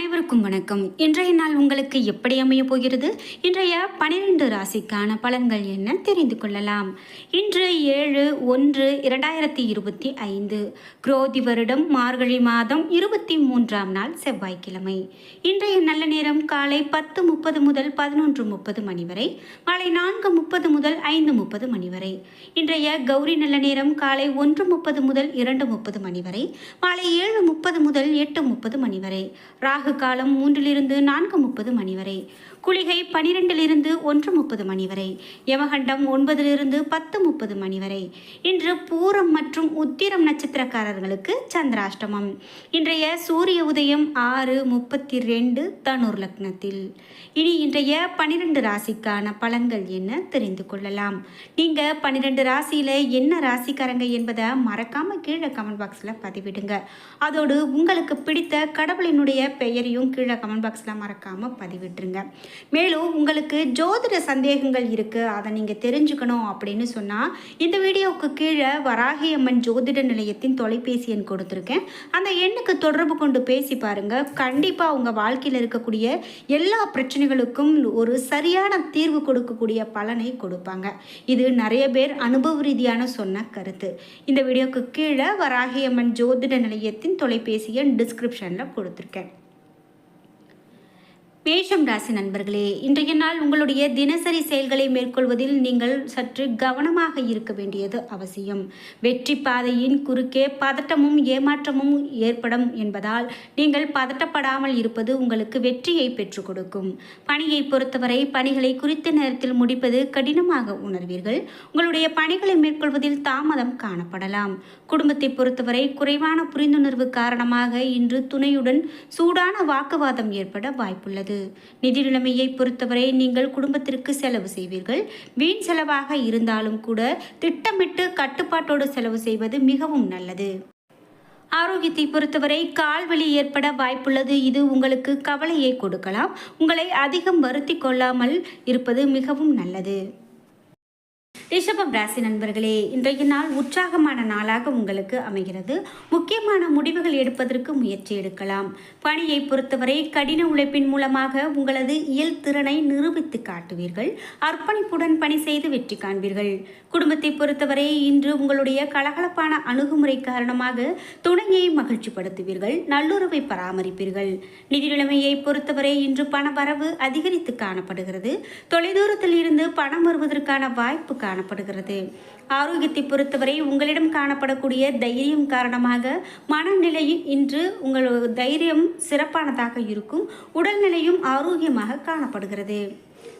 அனைவருக்கும் வணக்கம். இன்றைய நாள் உங்களுக்கு எப்படி அமைய போகிறது? இன்றைய பனிரெண்டு ராசிக்கான பலன்கள் என்ன தெரிந்து கொள்ளலாம். இன்று ஏழு ஒன்று இரண்டாயிரத்தி இருபத்தி ஐந்து. குரோதி வருடம் மார்கழி மாதம் இருபத்தி மூன்றாம் நாள் செவ்வாய்க்கிழமை. இன்றைய நல்ல நேரம் காலை பத்து முப்பது முதல் பதினொன்று முப்பது மணி வரை மாலை நான்கு முப்பது முதல் ஐந்து முப்பது மணி வரை. இன்றைய கௌரி நல்ல நேரம் காலை ஒன்று முப்பது முதல் இரண்டு முப்பது மணி வரை மாலை ஏழு முப்பது முதல் எட்டு முப்பது மணி வரை. ராகு காலம் மூன்றிலிருந்து நான்கு முப்பது மணி வரை. குளிகை பனிரெண்டிலிருந்து ஒன்று முப்பது மணி வரை யமகண்டம் ஒன்பதிலிருந்து பத்து முப்பது மணி வரை. இன்று பூரம் மற்றும் உத்திரம் நட்சத்திரக்காரர்களுக்கு சந்திராஷ்டமம். இன்றைய சூரிய உதயம் ஆறு முப்பத்தி ரெண்டு தனுர் லக்னத்தில். இனி இன்றைய பனிரெண்டு ராசிக்கான பலன்கள் என்ன தெரிந்து கொள்ளலாம். நீங்கள் பன்னிரெண்டு ராசியில் என்ன ராசிக்காரங்க என்பதை மறக்காமல் கீழே கமெண்ட் பாக்ஸில் பதிவிடுங்க. அதோடு உங்களுக்கு பிடித்த கடவுளினுடைய பெயரையும் கீழே கமெண்ட் பாக்ஸில் மறக்காமல் பதிவிட்டுருங்க. மேலும் உங்களுக்கு ஜோதிட சந்தேகங்கள் இருக்குது அதை நீங்கள் தெரிஞ்சுக்கணும் அப்படின்னு சொன்னால் இந்த வீடியோவுக்கு கீழே வராகி அம்மன் ஜோதிட நிலையத்தின் தொலைபேசி எண் கொடுத்துருக்கேன். அந்த எண்ணுக்கு தொடர்பு கொண்டு பேசி பாருங்கள் கண்டிப்பாக உங்கள் வாழ்க்கையில் இருக்கக்கூடிய எல்லா பிரச்சனைகளுக்கும் ஒரு சரியான தீர்வு கொடுக்கக்கூடிய பலனை கொடுப்பாங்க. இது நிறைய பேர் அனுபவ ரீதியான சொன்ன கருத்து. இந்த வீடியோவுக்கு கீழே வராகி அம்மன் ஜோதிட நிலையத்தின் தொலைபேசி எண் டிஸ்கிரிப்ஷனில் கொடுத்துருக்கேன். மேஷம் ராசி நண்பர்களே இன்றைய நாள் உங்களுடைய தினசரி செயல்களை மேற்கொள்வதில் நீங்கள் சற்று கவனமாக இருக்க வேண்டியது அவசியம். வெற்றி பாதையின் குறுக்கே பதட்டமும் ஏமாற்றமும் ஏற்படும் என்பதால் நீங்கள் பதட்டப்படாமல் இருப்பது உங்களுக்கு வெற்றியை பெற்றுக் கொடுக்கும். பணியை பொறுத்தவரை பணிகளை குறித்த நேரத்தில் முடிப்பது கடினமாக உணர்வீர்கள். உங்களுடைய பணிகளை மேற்கொள்வதில் தாமதம் காணப்படலாம். குடும்பத்தை பொறுத்தவரை குறைவான புரிந்துணர்வு காரணமாக இன்று துணையுடன் சூடான வாக்குவாதம் ஏற்பட வாய்ப்புள்ளது. நிதி நிலைமையை பொறுத்தவரை நீங்கள் குடும்பத்திற்கு செலவு செய்வீர்கள். வீண் செலவாக இருந்தாலும் கூட திட்டமிட்டு கட்டுப்பாட்டோடு செலவு செய்வது மிகவும் நல்லது. ஆரோக்கியத்தை பொறுத்தவரை கால்வலி ஏற்பட வாய்ப்புள்ளது. இது உங்களுக்கு கவலையை கொடுக்கலாம். உங்களை அதிகம் வருத்தி கொள்ளாமல் இருப்பது மிகவும் நல்லது. ரிஷபம் ராசி நண்பர்களே இன்றைய நாள் உற்சாகமான நாளாக உங்களுக்கு அமைகிறது. முக்கியமான முடிவுகள் எடுப்பதற்கு முயற்சி எடுக்கலாம். பணியை பொறுத்தவரை கடின உழைப்பின் மூலமாக உங்களது இயல் திறனை நிரூபித்து காட்டுவீர்கள். அர்ப்பணிப்புடன் பணி செய்து வெற்றி காண்பீர்கள். குடும்பத்தை பொறுத்தவரை இன்று உங்களுடைய கலகலப்பான அணுகுமுறை காரணமாக துணையை மகிழ்ச்சிப்படுத்துவீர்கள். நல்லுறவை பராமரிப்பீர்கள். நிதி நிலைமையை பொறுத்தவரை இன்று பண வரவு அதிகரித்து காணப்படுகிறது. தொலைதூரத்தில் இருந்து பணம் வருவதற்கான வாய்ப்பு காணப்படுகிறது. ஆரோக்கியத்தை பொறுத்தவரை உங்களிடம் காணப்படக்கூடிய தைரியம் காரணமாக மனநிலையில் இன்று உங்கள் தைரியம் சிறப்பானதாக இருக்கும். உடல்நிலையும் ஆரோக்கியமாக காணப்படுகிறது.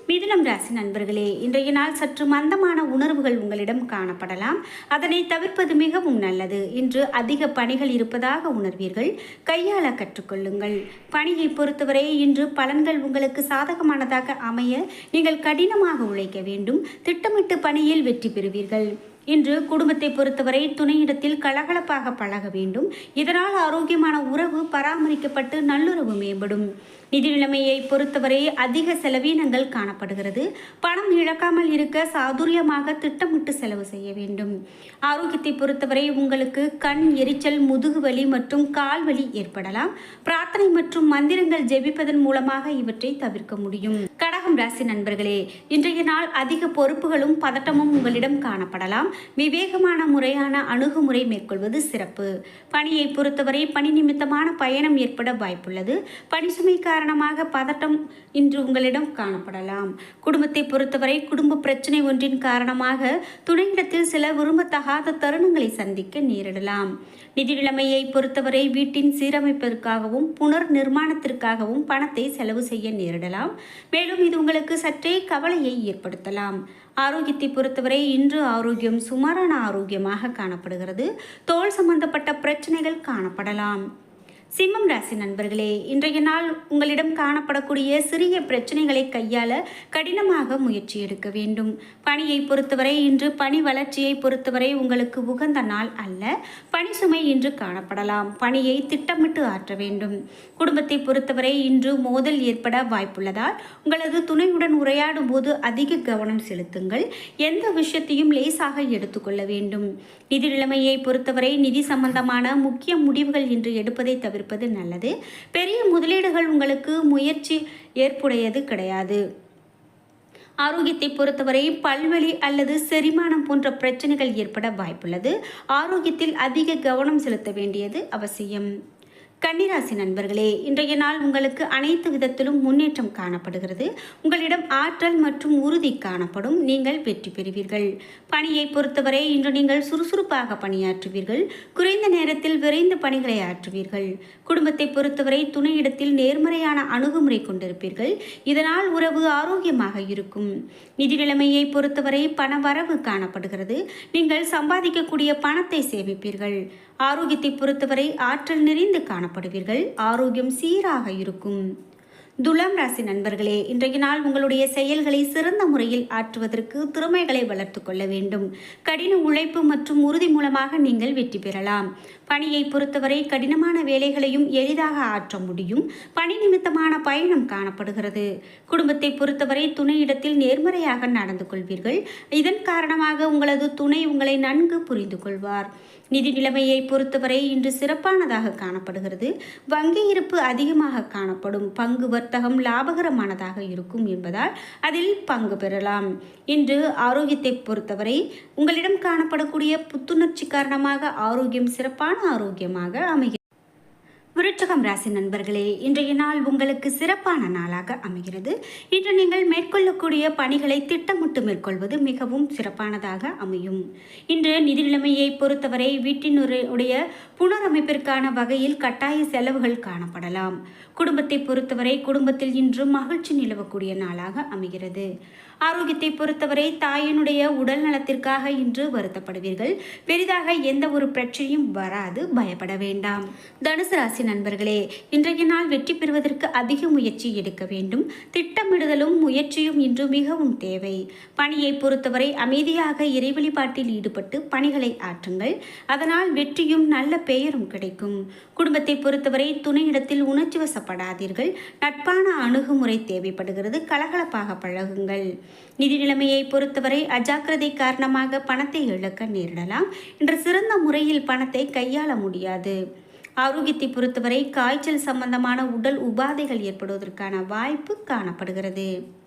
மிதுனம் ராசி நண்பர்களே இன்றைய நாள் சற்று மந்தமான உணர்வுகள் உங்களிடம் காணப்படலாம். அதனை தவிர்ப்பது மிகவும் நல்லது. இன்று அதிக பணிகள் இருப்பதாக உணர்வீர்கள். கையாள கற்றுக்கொள்ளுங்கள். பணியை பொறுத்தவரை இன்று பலன்கள் உங்களுக்கு சாதகமானதாக அமைய நீங்கள் கடினமாக உழைக்க வேண்டும். திட்டமிட்டு பணியில் வெற்றி பெறுவீர்கள். இன்று குடும்பத்தை பொறுத்தவரை துணையிடத்தில் கலகலப்பாக பழக வேண்டும். இதனால் ஆரோக்கியமான உறவு பராமரிக்கப்பட்டு நல்லுறவு மேம்படும். நிதி நிலைமையை பொறுத்தவரை அதிக செலவீனங்கள் காணப்படுகிறது. பணம் இழக்காமல் இருக்க சாதுரியமாக திட்டமிட்டு செலவு செய்ய வேண்டும். ஆரோக்கியத்தை பொறுத்தவரை உங்களுக்கு கண் எரிச்சல் முதுகுவலி மற்றும் கால்வலி ஏற்படலாம். பிரார்த்தனை மற்றும் மந்திரங்கள் ஜெபிப்பதன் மூலமாக இவற்றை தவிர்க்க முடியும். கடகம் ராசி நண்பர்களே இன்றைய நாள் அதிக பொறுப்புகளும் பதட்டமும் உங்களிடம் காணப்படலாம். விவேகமான முறையான அணுகுமுறை மேற்கொள்வது சிறப்பு. பணியை பொறுத்தவரை பணி நிமித்தமான பயணம் ஏற்பட வாய்ப்புள்ளது. பணிசுமை காரணமாக பதட்டம் இன்று உங்களிடம் காணப்படலாம். குடும்பத்தை பொறுத்தவரை குடும்ப பிரச்சனை ஒன்றின் காரணமாக துணையிடத்தில் சில விரும்பத்தகாத தருணங்களை சந்திக்க நேரிடலாம். நிதி நிலைமையை பொறுத்தவரை வீட்டின் சீரமைப்பிற்காகவும் புனர் நிர்மாணத்திற்காகவும் பணத்தை செலவு செய்ய நேரிடலாம். மேலும் இது உங்களுக்கு சற்றே கவலையை ஏற்படுத்தலாம். ஆரோக்கியத்தை பொறுத்தவரை இன்று ஆரோக்கியம் சுமாரான ஆரோக்கியமாக காணப்படுகிறது. தோல் சம்பந்தப்பட்ட பிரச்சனைகள் காணப்படலாம். சிம்மம் ராசி நண்பர்களே இன்றைய நாள் உங்களிடம் காணப்படக்கூடிய சிறிய பிரச்சனைகளை கையாள கடினமாக முயற்சி எடுக்க வேண்டும். பணியை பொறுத்தவரை இன்று பணி வளர்ச்சியை பொறுத்தவரை உங்களுக்கு உகந்த நாள் அல்ல. பணி சுமை இன்று காணப்படலாம். பணியை திட்டமிட்டு ஆற்ற வேண்டும். குடும்பத்தை பொறுத்தவரை இன்று மோதல் ஏற்பட வாய்ப்புள்ளதால் உங்களது துணையுடன் உரையாடும் போது அதிக கவனம் செலுத்துங்கள். எந்த விஷயத்தையும் லேசாக எடுத்துக்கொள்ள வேண்டும். நிதி நிலைமையை பொறுத்தவரை நிதி சம்பந்தமான முக்கிய முடிவுகள் இன்று எடுப்பதை தவிர தவிர்ப்பது நல்லது. பெரிய முதலீடுகள் உங்களுக்கு முயற்சி ஏற்புடையது கிடையாது. ஆரோக்கியத்தை பொறுத்தவரை பல்வலி அல்லது செரிமானம் போன்ற பிரச்சனைகள் ஏற்பட வாய்ப்புள்ளது. ஆரோக்கியத்தில் அதிக கவனம் செலுத்த வேண்டியது அவசியம். கன்னிராசி நண்பர்களே இன்றைய நாள் உங்களுக்கு அனைத்து விதத்திலும் முன்னேற்றம் காணப்படுகிறது. உங்களிடம் ஆற்றல் மற்றும் உறுதி காணப்படும். நீங்கள் வெற்றி பெறுவீர்கள். பணியை பொறுத்தவரை இன்று நீங்கள் சுறுசுறுப்பாக பணியாற்றுவீர்கள். குறைந்த நேரத்தில் விரைந்து பணிகளை ஆற்றுவீர்கள். குடும்பத்தை பொறுத்தவரை துணையிடத்தில் நேர்மறையான அணுகுமுறை கொண்டிருப்பீர்கள். இதனால் உறவு ஆரோக்கியமாக இருக்கும். நிதி நிலைமையை பொறுத்தவரை பண வரவு காணப்படுகிறது. நீங்கள் சம்பாதிக்கக்கூடிய பணத்தை சேமிப்பீர்கள். ஆரோக்கியத்தை பொறுத்தவரை ஆற்றல் நிறைந்து காணப்படுவீர்கள். ஆரோக்கியம் சீராக இருக்கும். துலாம் ராசி நண்பர்களே இன்றைய நாள் உங்களுடைய செயல்களை சிறந்த முறையில் ஆற்றுவதற்கு திறமைகளை வளர்த்து கொள்ள வேண்டும். கடின உழைப்பு மற்றும் உறுதி மூலமாக நீங்கள் வெற்றி பெறலாம். பணியை பொறுத்தவரை கடினமான வேலைகளையும் எளிதாக ஆற்ற முடியும். பணி நிமித்தமான பயணம் காணப்படுகிறது. குடும்பத்தை பொறுத்தவரை துணையிடத்தில் நேர்மறையாக நடந்து கொள்வீர்கள். இதன் காரணமாக உங்களது துணை உங்களை நன்கு புரிந்து கொள்வார். நிதி நிலைமையை பொறுத்தவரை இன்று சிறப்பானதாக காணப்படுகிறது. வங்கி இருப்பு அதிகமாக காணப்படும். பங்கு வர்த்தகம் லாபகரமானதாக இருக்கும் என்பதால் அதில் பங்கு பெறலாம். இன்று ஆரோக்கியத்தை பொறுத்தவரை உங்களிடம் காணப்படக்கூடிய புத்துணர்ச்சி காரணமாக ஆரோக்கியம் சிறப்பான ஆரோக்கியமாக அமைகிறது. விருச்சகம் ராசி நண்பர்களே இன்றைய நாள் உங்களுக்கு சிறப்பான நாளாக அமைகிறது. இன்று நீங்கள் மேற்கொள்ளக்கூடிய பணிகளை திட்டமிட்டு மேற்கொள்வது மிகவும் சிறப்பானதாக அமையும். இன்று நிதி நிலைமையை பொறுத்தவரை வீட்டினுடைய புனரமைப்பிற்கான வகையில் கட்டாய செலவுகள் காணப்படலாம். குடும்பத்தை பொறுத்தவரை குடும்பத்தில் இன்று மகிழ்ச்சி நிலவக்கூடிய நாளாக அமைகிறது. ஆரோக்கியத்தை பொறுத்தவரை தாயினுடைய உடல் நலத்திற்காக இன்று வருத்தப்படுவீர்கள். பெரிதாக எந்த ஒரு பிரச்சனையும் வராது பயப்பட வேண்டாம். தனுசு ராசி நண்பர்களே இன்றைய நாள் வெற்றி பெறுவதற்கு அதிக முயற்சி எடுக்க வேண்டும். திட்டமிடுதலும் முயற்சியும் இன்று மிகவும் தேவை. பணியை பொறுத்தவரை அமைதியாக இறைவழிபாட்டில் ஈடுபட்டு பணிகளை ஆற்றுங்கள். அதனால் வெற்றியும் நல்ல பெயரும் கிடைக்கும். குடும்பத்தை பொறுத்தவரை துணையிடத்தில் உணர்ச்சி வசப்படாதீர்கள். நட்பான அணுகுமுறை தேவைப்படுகிறது. கலகலப்பாக பழகுங்கள். நிதி நிலைமையை பொறுத்தவரை அஜாக்கிரதை காரணமாக பணத்தை இழக்க நேரிடலாம். இன்று சிறந்த முறையில் பணத்தை கையாள முடியாது. ஆரோக்கியத்தை பொறுத்தவரை காய்ச்சல் சம்பந்தமான உடல் உபாதைகள் ஏற்படுவதற்கான வாய்ப்பு காணப்படுகிறது.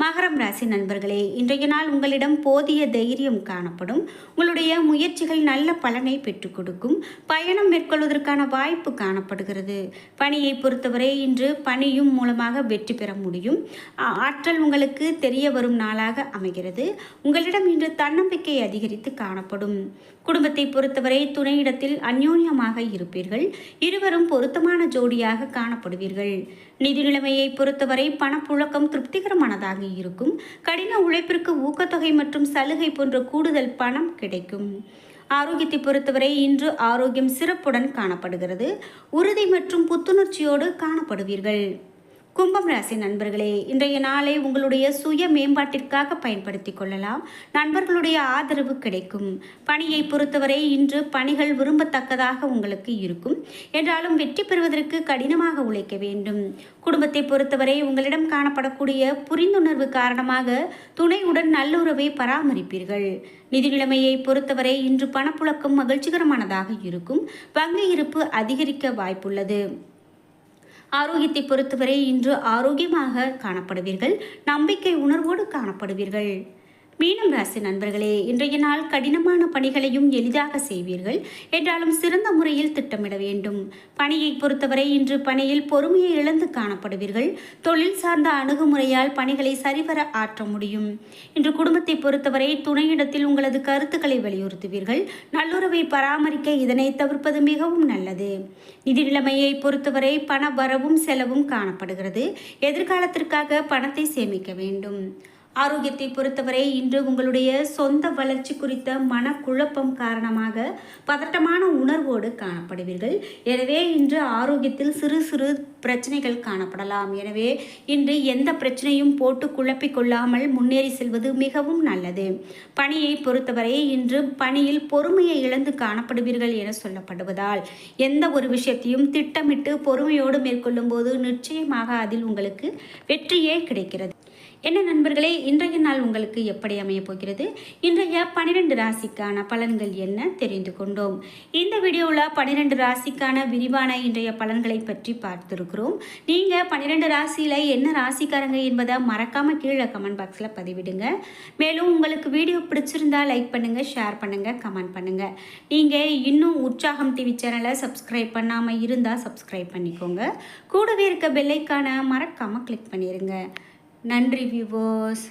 மகரம் ராசி நண்பர்களே இன்றைய நாள் உங்களிடம் போதிய தைரியம் காணப்படும். உங்களுடைய முயற்சிகள் நல்ல பலனை பெற்றுக் கொடுக்கும். பயணம் மேற்கொள்வதற்கான வாய்ப்பு காணப்படுகிறது. பணியை பொறுத்தவரை இன்று பணியும் மூலமாக வெற்றி பெற முடியும். ஆற்றல் உங்களுக்கு தெரிய வரும் நாளாக அமைகிறது. உங்களிடம் இன்று தன்னம்பிக்கை அதிகரித்து காணப்படும். குடும்பத்தை பொறுத்தவரை துணையிடத்தில் அந்யோன்யமாக இருப்பீர்கள். இருவரும் பொருத்தமான ஜோடியாக காணப்படுவீர்கள். நிதி நிலைமையை பொறுத்தவரை பணப்புழக்கம் திருப்திகரமானதாக இருக்கும். கடின உழைப்பிற்கு ஊக்கத்தொகை மற்றும் சலுகை போன்ற கூடுதல் பணம் கிடைக்கும். ஆரோக்கியத்தை பொறுத்தவரை இன்று ஆரோக்கியம் சிறப்புடன் காணப்படுகிறது. உறுதி மற்றும் புத்துணர்ச்சியோடு காணப்படுவீர்கள். கும்பம் ராசி நண்பர்களே இன்றைய நாளை உங்களுடைய சுய மேம்பாட்டிற்காக பயன்படுத்தி கொள்ளலாம். நண்பர்களுடைய ஆதரவு கிடைக்கும். பணியை பொறுத்தவரை இன்று பணிகள் விரும்பத்தக்கதாக உங்களுக்கு இருக்கும். என்றாலும் வெற்றி பெறுவதற்கு கடினமாக உழைக்க வேண்டும். குடும்பத்தை பொறுத்தவரை உங்களிடம் காணப்படக்கூடிய புரிந்துணர்வு காரணமாக துணையுடன் நல்லுறவை பராமரிப்பீர்கள். நிதி நிலைமையை பொறுத்தவரை இன்று பணப்புழக்கம் மகிழ்ச்சிகரமானதாக இருக்கும். வங்கி இருப்பு அதிகரிக்க வாய்ப்புள்ளது. ஆரோக்கியத்தை பொறுத்தவரை இன்று ஆரோக்கியமாக காணப்படுவீர்கள் நம்பிக்கை உணர்வோடு காணப்படுவீர்கள். மீனம் ராசி நண்பர்களே இன்றைய நாள் கடினமான பணிகளையும் எளிதாக செய்வீர்கள். என்றாலும் சிறந்த முறையில் திட்டமிட வேண்டும். பணியை பொறுத்தவரை இன்று பணியில் பொறுமையை இழந்து காணப்படுவீர்கள். தொழில் சார்ந்த அணுகுமுறையால் பணிகளை சரிவர ஆற்ற முடியும். இன்று குடும்பத்தை பொறுத்தவரை துணையிடத்தில் உங்களது கருத்துக்களை வலியுறுத்துவீர்கள். நல்லுறவை பராமரிக்க இதனை தவிர்ப்பது மிகவும் நல்லது. நிதி நிலைமையை பொறுத்தவரை பண வரவும் செலவும் காணப்படுகிறது. எதிர்காலத்திற்காக பணத்தை சேமிக்க வேண்டும். ஆரோக்கியத்தை பொறுத்தவரை இன்று உங்களுடைய சொந்த வளர்ச்சி குறித்த மனக்குழப்பம் காரணமாக பதட்டமான உணர்வோடு காணப்படுவீர்கள். எனவே இன்று ஆரோக்கியத்தில் சிறு சிறு பிரச்சனைகள் காணப்படலாம். எனவே இன்று எந்த பிரச்சனையும் போட்டு குழப்பிக் கொள்ளாமல் முன்னேறி செல்வது மிகவும் நல்லது. பணியை பொறுத்தவரை இன்று பணியில் பொறுமையை இழந்து காணப்படுவீர்கள் என சொல்லப்படுவதால் எந்த ஒரு விஷயத்தையும் திட்டமிட்டு பொறுமையோடு மேற்கொள்ளும் போது நிச்சயமாக அதில் உங்களுக்கு வெற்றியே கிடைக்கிறது. என்ன நண்பர்களே இன்றைய நாள் உங்களுக்கு எப்படி அமையப் போகிறது? இன்றைய பனிரெண்டு ராசிக்கான பலன்கள் என்ன தெரிந்து கொண்டோம். இந்த வீடியோவில் பன்னிரெண்டு ராசிக்கான விரிவான இன்றைய பலன்களை பற்றி பார்த்துருக்கிறோம். நீங்கள் பன்னிரெண்டு ராசியில் என்ன ராசிக்காரங்க என்பதை மறக்காமல் கீழே கமெண்ட் பாக்ஸில் பதிவிடுங்க. மேலும் உங்களுக்கு வீடியோ பிடிச்சிருந்தா லைக் பண்ணுங்கள் ஷேர் பண்ணுங்கள் கமெண்ட் பண்ணுங்கள் நீங்கள் இன்னும் உற்சாகம் டிவி சேனலை சப்ஸ்கிரைப் பண்ணாமல் இருந்தால் சப்ஸ்கிரைப் பண்ணிக்கோங்க. கூடவே இருக்க பெல்லைக்கான மறக்காமல் கிளிக் பண்ணிடுங்க நன்றி வியூவர்ஸ்